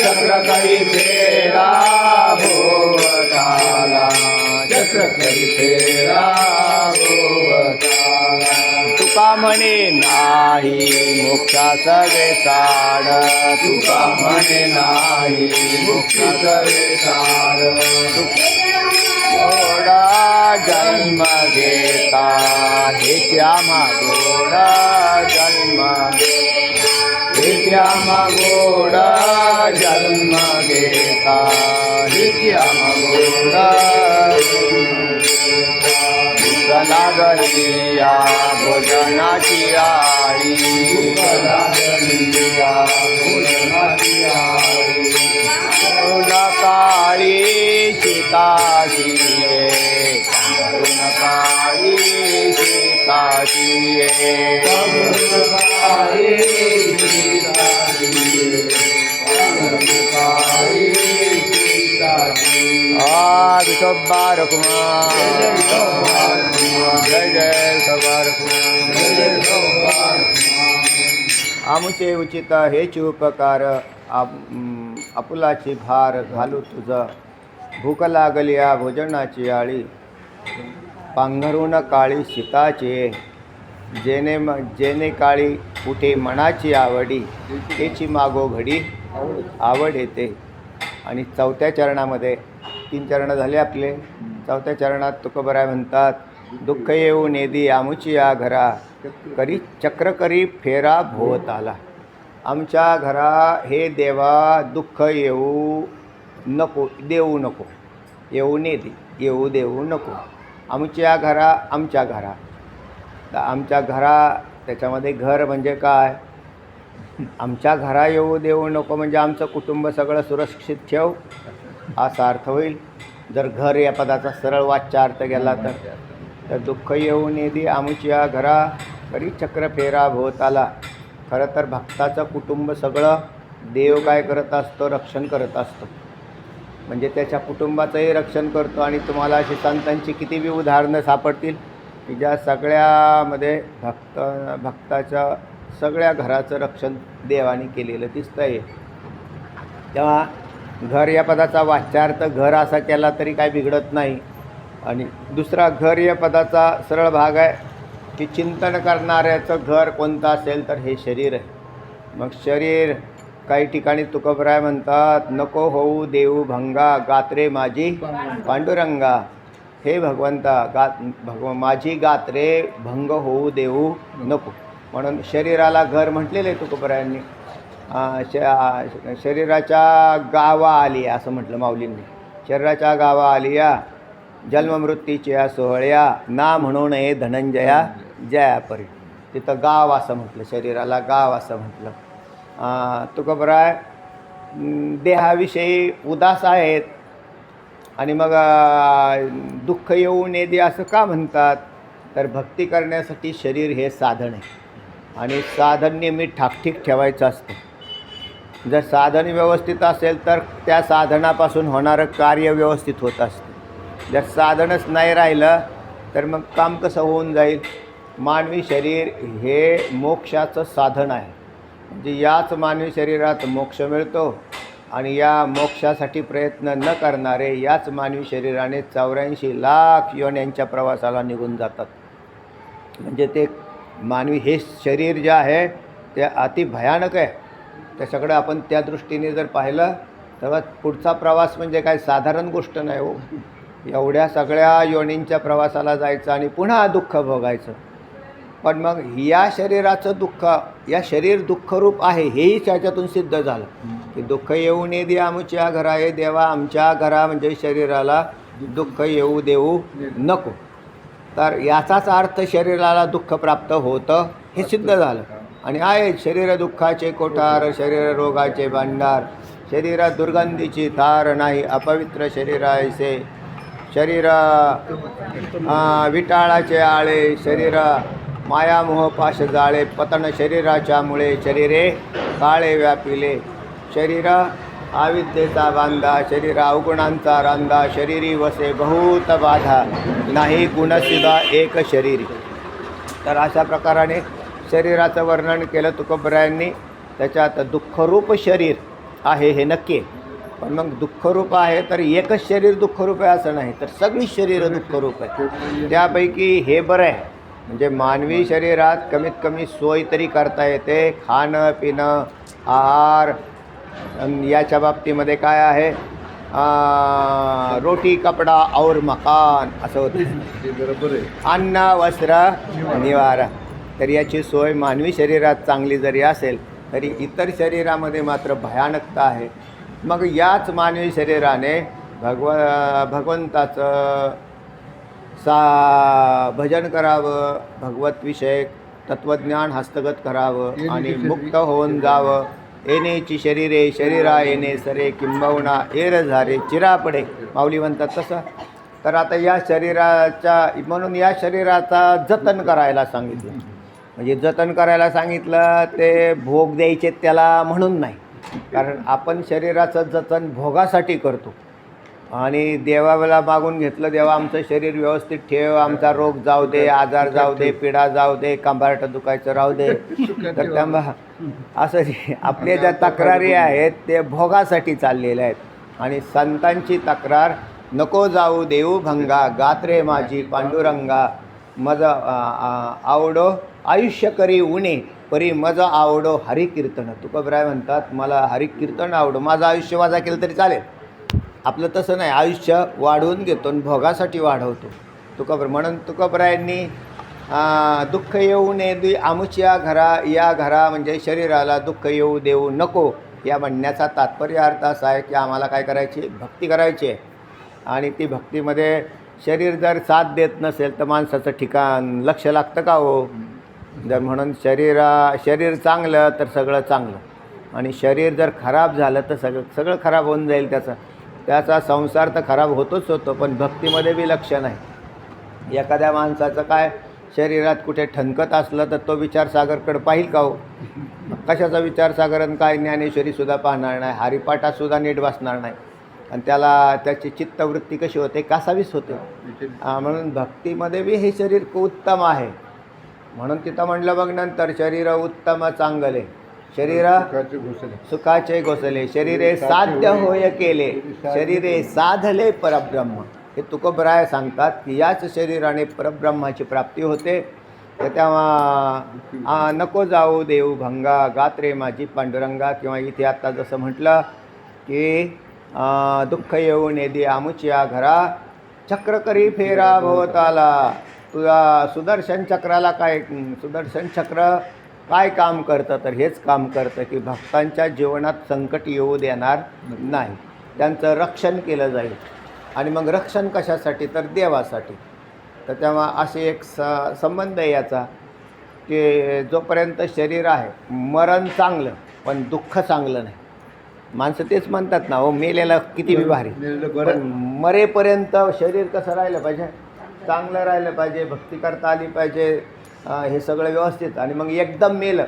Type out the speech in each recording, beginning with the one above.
चक्र करी फेरा भोवताला चक्र करी फेरा भोवताला तुका म्हणे नाही मुक्ता सगळे साड। तुका म्हणे नाही मुक्ता सगळे साड। जन्म घेता हे श्यामा गोडा जन्म हे श्यामा गोडा जन्म घेता. हे श्यामा गोडा लागलिया भोजनाची आळी. लागलिया भोजनाची आळी. करुणा काळी सीताची करुणा काळी सीताची विठोबा रघुमान जय जय आमुचे उचित हेची उपकार आप- आपुलाची भार घालू तुझ. भूक लागली या भोजनाची आळी. पांघरून काळी सीताचे जेने म जेने काळी कुठे मनाची आवडी. तेची मागो घडी आवड येते. आणि चौथ्या चरणामध्ये तीन चरणं झाले आपले. चौथ्या चरणात तुकबराय म्हणतात दुःख येऊ नेदी आमुची या घरा करी चक्र करी फेरा भोवत आला. आमच्या घरा हे देवा दुःख येऊ नको देऊ नको. येऊ नेदी येऊ देऊ नको. आमच्या घरा आमच्या घरा. तर आमच्या घरा त्याच्यामध्ये घर म्हणजे काय? आमच्या घरा येऊ देऊ नको म्हणजे आमचं कुटुंब सगळं सुरक्षित ठेव. असा अर्थ होईल. जर घर या पदाचा सरळ वाचचा अर्थ गेला तर तर दुःख येऊ येदी आमुच्या घरा करी चक्र फेरा भोवताला. खरं तर भक्ताचं कुटुंब सगळं देव काय करत असतो रक्षण करत असतो. म्हणजे त्याच्या कुटुंबाचंही रक्षण करतो आणि तुम्हाला अशी संतांची किती बी उदाहरणं सापडतील की ज्या सगळ्यामध्ये भक्त भक्ताच्या सगळ्या घराचं रक्षण देवाने केलेलं दिसतं आहे तेव्हा घर या पदाचा वाच्यार्थ घर असा केला तरी काय बिघडत नाही. आणि दुसरा घर या पदाचा सरळ भाग आहे की चिंतन करणाऱ्याचं घर कोणतं असेल तर हे शरीर आहे. मग शरीर काही ठिकाणी तुकबराय म्हणतात नको होऊ देऊ भंगा गात्रे माझी पांडुरंगा. हे भगवंता गात भगव माझी गात्रे भंग होऊ देऊ नको. म्हणून शरीराला घर म्हटलेलं आहे तुकोबरायांनी श शरीराच्या गावा आली असं म्हटलं माऊलींनी. शरीराच्या गावा आली या जन्ममृत्यूच्या सोहळ्या ना म्हणू नये धनंजया जया परी तिथं गाव असं म्हटलं शरीराला गाव असं म्हटलं. आ, तुकोबराय देहाविषयी उदास आहेत. आणि मग दुःख येऊ नये दे असं का म्हणतात? तर भक्ती करण्यासाठी शरीर हे साधन आहे. आणि साधन नेहमी ठाकठीक ठेवायचं असतं. जर साधन व्यवस्थित असेल तर त्या साधनापासून होणारं कार्य व्यवस्थित होत असतं. जर साधनच नाही राहिलं तर मग काम कसं होऊन जाईल? मानवी शरीर हे मोक्षाचं साधन आहे. म्हणजे याच मानवी शरीरात मोक्ष मिळतो आणि या मोक्षासाठी प्रयत्न न करणारे याच मानवी शरीराने चौऱ्याऐंशी लाख योन्यांच्या प्रवासाला निघून जातात. म्हणजे ते मानवी हे शरीर जे आहे ते अति भयानक आहे. त्याच्याकडे आपण त्या दृष्टीने जर पाहिलं तेव्हा पुढचा प्रवास म्हणजे काय? साधारण गोष्ट नाही हो. एवढ्या सगळ्या योनींच्या प्रवासाला जायचं आणि पुन्हा दुःख भोगायचं. पण मग या शरीराचं दुःख या शरीर दुःखरूप आहे हेही त्याच्यातून सिद्ध झालं. की दुःख येऊ नये दे आमच्या घरा हे देवा आमच्या घरा म्हणजे शरीराला दुःख येऊ देऊ नको. तर याचाच अर्थ शरीराला दुःख प्राप्त होतं हे सिद्ध झालं. आणि आहे शरीर दुःखाचे कोठार शरीर रोगाचे भांडार. शरीरात दुर्गंधीची थार नाही अपवित्र शरीर ऐसे शरीर विटाळाचे आळे शरीर मायामोह पाश जाळे. पतन शरीराच्या मुळे शरीरे काळे व्यापिले. शरीर आविद्येचा बांधा शरीर अवगुणांचा रांधा. शरीरी वसे बहुत बाधा नाही गुणसिदा एक शरीरी. तर अशा प्रकाराने शरीराचं वर्णन केलं तुकोबरायांनी त्याच्यात दुःखरूप शरीर आहे हे नक्की. आहे पण मग दुःखरूप आहे तर एकच शरीर दुःखरूप आहे असं नाही तर सगळी शरीरं दुःखरूप आहे त्यापैकी हे बरं आहे. म्हणजे मानवी शरीरात कमीत कमी सोय तरी करता येते खाणं पिणं आहार याच्या बाबतीमध्ये काय आहे? रोटी कपडा और मकान असं होतं. ते बरोबर आहे. अन्न वस्त्र निवारा. तर याची सोय मानवी शरीरात चांगली जरी असेल तरी इतर शरीरामध्ये मात्र भयानकता आहे. मग याच मानवी शरीराने भगव भगवंताचं सा भजन करावं भगवत विषयक तत्त्वज्ञान हस्तगत करावं आणि मुक्त होऊन जावं. येणेची शरीरे शरीरा येणे सरे किंबवना एर झारे चिरा पडे माऊली म्हणतात तसं. तर आता या शरीराच्या म्हणून या शरीराचा जतन करायला सांगितलं. म्हणजे जतन करायला सांगितलं ते भोग द्यायचे त्याला म्हणून नाही. कारण आपण शरीराचं जतन भोगासाठी करतो. आणि देवाला मागून घेतलं देवा आमचं शरीर व्यवस्थित ठेव आमचा रोग जाऊ दे आजार जाऊ दे पिढा जाऊ दे कंबारट दुखायचं राहू दे. तर त्या असं जे आपल्या ज्या तक्रारी आहेत ते भोगासाठी चाललेल्या आहेत. आणि संतांची तक्रार नको जाऊ देऊ भंगा गात्रे माझी पांडुरंगा मज आवडो आयुष्य करी उणे परी मजा आवडो हरिकीर्तन. तुकोबराय म्हणतात मला हरिकीर्तन आवडो. माझं आयुष्य वाजा केलं तरी चालेल. आपलं तसं नाही. आयुष्य वाढवून घेतो आणि भोगासाठी वाढवतो. तुकोबर म्हणून तुकोबरायांनी दुःख येऊ नये आमुच्या घरा या घरा म्हणजे शरीराला दुःख येऊ देऊ नको. या म्हणण्याचा तात्पर्य अर्थ असा आहे की आम्हाला काय करायची? भक्ती करायची आहे. आणि ती भक्तीमध्ये शरीर जर साथ देत नसेल तर माणसाचं ठिकाण लक्ष लागतं का हो? जर म्हणून शरीरा शरीर चांगलं तर सगळं चांगलं. आणि शरीर जर खराब झालं तर सगळं सगळं खराब होऊन जाईल त्याचं. त्याचा संसार तर खराब होतोच होतो पण भक्तीमध्ये बी लक्ष नाही. एखाद्या माणसाचं काय शरीरात कुठे ठणकत असलं तर तो विचारसागरकडे पाहिल का हो? कशाचा विचारसागर आणि काय ज्ञानेश्वरीसुद्धा पाहणार नाही हरिपाठातसुद्धा नीट बसणार नाही. आणि त्याला त्याची चित्तवृत्ती कशी होते कासावीस होते. म्हणून भक्तीमध्ये बी हे शरीर उत्तम आहे. म्हणून तिथं म्हटलं बघ नंतर शरीर उत्तम चांगले. शरीर सुखाचे घोसले सुखाचे घोसले शरीरे साध्य होय. केले. शरीरे साधले परब्रह्म. हे तुकोबराय सांगतात की याच शरीराने परब्रह्माची प्राप्ती होते. तर तेव्हा नको जाऊ देऊ भंगा गात्रे माझी पांडुरंगा. किंवा इथे आत्ता जसं म्हटलं की दुःख येऊ नेदी आमुच्या घरा. चक्र करी फेरा भोवताला. तुझा सुदर्शन चक्राला काय सुदर्शन चक्र काय काम करतं? तर हेच काम करतं की भक्तांच्या जीवनात संकट येऊ देणार नाही. त्यांचं रक्षण केलं जाईल. आणि मग रक्षण कशासाठी? तर देवासाठी. तर तेव्हा असे एक स संबंध आहे याचा की जोपर्यंत शरीर आहे मरण चांगलं पण दुःख चांगलं नाही. माणसं तेच म्हणतात ना हो मेलेलं किती भारी. मरेपर्यंत शरीर कसं राहिलं पाहिजे? चांगलं राहिलं पाहिजे भक्ती करता आली पाहिजे हे सगळं व्यवस्थित. आणि मग एकदम मेलं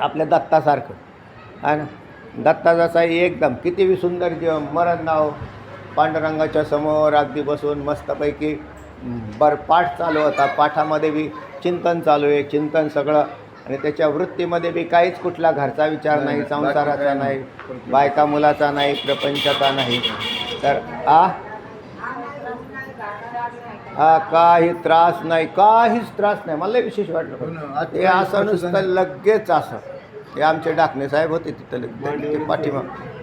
आपल्या दत्तासारखं. आहे ना? दत्ता जसा एकदम किती बी सुंदर जीव मरण नाव पांडुरंगाच्या समोर अगदी बसून मस्तपैकी बर पाठ चालू होता. पाठामध्ये बी चिंतन चालू आहे चिंतन सगळं. आणि त्याच्या वृत्तीमध्ये बी काहीच कुठला घरचा विचार नाही संसाराचा नाही. बायका मुलाचा नाही प्रपंचाचा नाही. तर आ हा काही त्रास नाही काहीच त्रास नाही. मला विशेष हो वाटलं आज हे असं नुसतं लगेच असं. हे आमचे डाकणे साहेब होते तिथं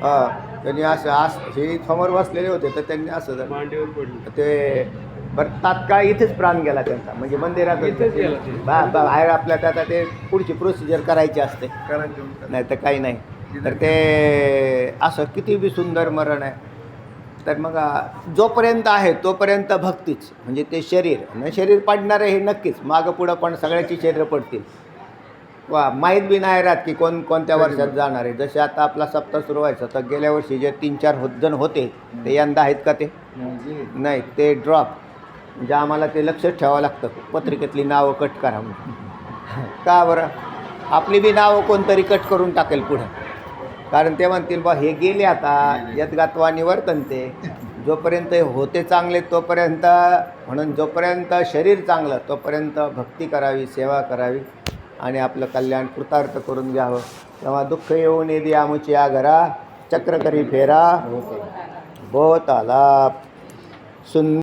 हां त्यांनी असं आस हे समोर बसलेले होते तर त्यांनी असं पडली. ते बरं तात्काळ इथेच प्राण गेला त्यांचा. म्हणजे मंदिरात बाहेर आपल्या त्यात ते पुढची प्रोसिजर करायची असते. नाही तर काही नाही. तर ते असं किती बी सुंदर मरण आहे. तर मग जोपर्यंत आहे तोपर्यंत भक्तीच. म्हणजे ते शरीर. आणि शरीर पडणार आहे हे नक्कीच. मागं पुढं पण सगळ्याची शरीरं पडतील. वा माहीत बी नाही राहत की कोण कोणत्या वर्षात जाणार आहे. जसे आता आपला सप्ताह सुरू व्हायचा तर गेल्या वर्षी जे तीन चार जण होते ते यंदा आहेत का ते? नाही ते ड्रॉप म्हणजे आम्हाला ते लक्षच ठेवावं लागतं. पत्रिकेतली नावं कट करा म्हणून. का बरं? आपली बी नावं कोणतरी कट करून टाकेल पुढं. कारण ते म्हणतील बा हे गेले आता यदगात्वा निवर्तन ते. जोपर्यंत हे होते चांगले तोपर्यंत म्हणून जोपर्यंत शरीर चांगलं तोपर्यंत भक्ती करावी सेवा करावी आणि आपलं कल्याण कृतार्थ करून घ्यावं. तेव्हा दुःख येऊन येदी आमुची या घरा चक्र करी फेरा हो सर बहुत आलाप सुंदर